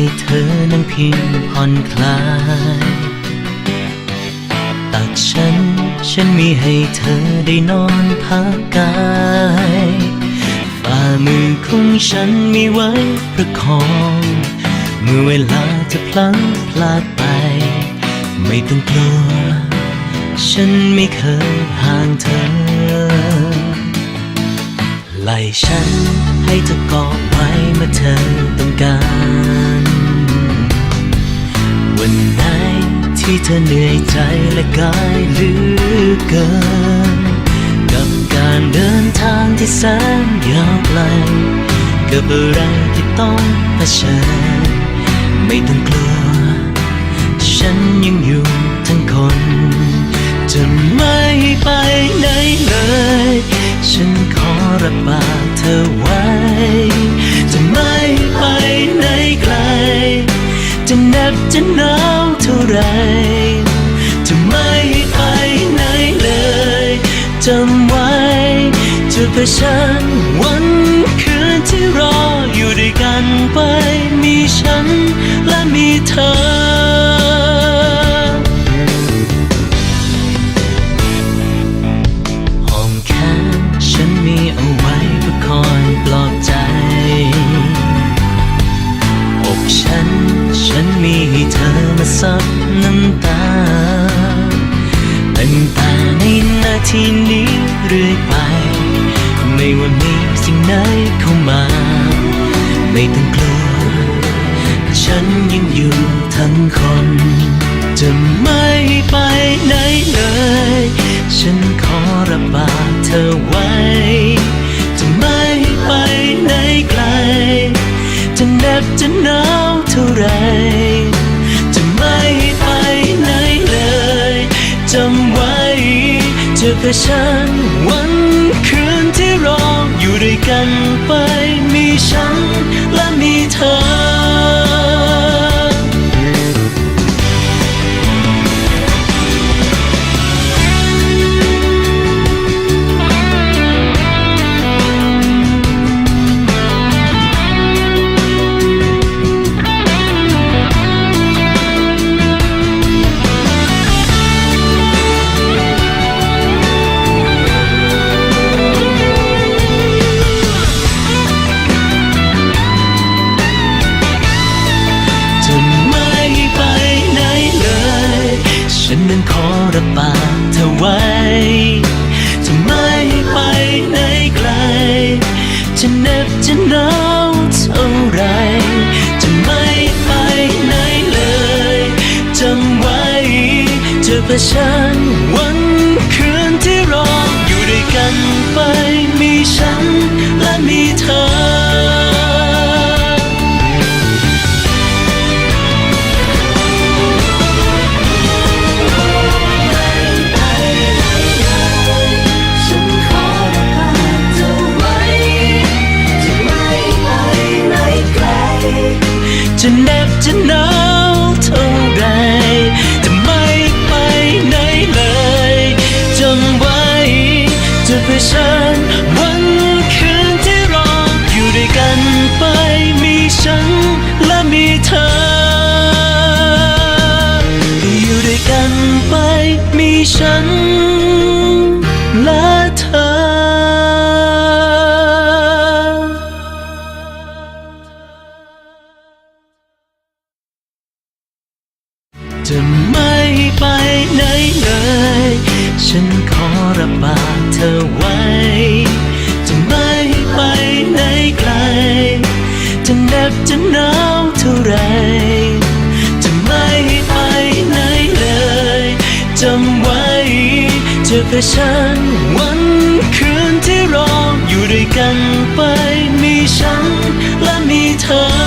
ให้เธอนั้นเพียงผ่อนคลาย ตักฉัน ฉันมีให้เธอได้นอนพักกายฝ่ามือของฉันมีไว้ประคอง เมื่อเวลาจะพลั้งพลาดไป ไม่ต้องกลัว ฉันไม่เคยห่างเธอไหล่ฉัน ให้เธอกอดไว้เมื่อเธอต้องการ วันไหนที่เธอเหนื่อยใจและกายเหลือเกิน กับการเดินทางที่แสนยาวไกลกับอะไรที่ต้องเผชิญไม่ต้องกลัว รับบาดเธอไว้ จะไม่ไปไหนไกล จะเหน็บจะหนาวเท่าไร จะไม่ไปไหนเลยจำไว้จะเผชิญวัน ที่นี้เรื่อยไป ไม่ว่ามีสิ่งไหนเข้ามา ไม่ต้องกลัว ฉันยังอยู่ทั้งคน จะไม่ไปไหนเลย ฉันขอรับาดเธอไว้ จะไม่ไปไหนไกล จะเน็บจะหนาวเท่าไร จะเชิญวัน นั้นขอรับาดเธอไว้ จะไม่ไปไหนไกล จะเหน็บจะหนาวเท่าไร จะไม่ไปไหนเลยจำไว้จะเผชิญวันคืนที่รออยู่ด้วยกันไปมีฉันและมีเธอ จะเผชิญวันคืนที่รออยู่ด้วยกันไปมีฉันและมีเธอ ไร จะไม่ไปไหนเลยจำไว้เจอเผชิญวันคืนที่รออยู่ด้วยกันไปมีฉันและมีเธอ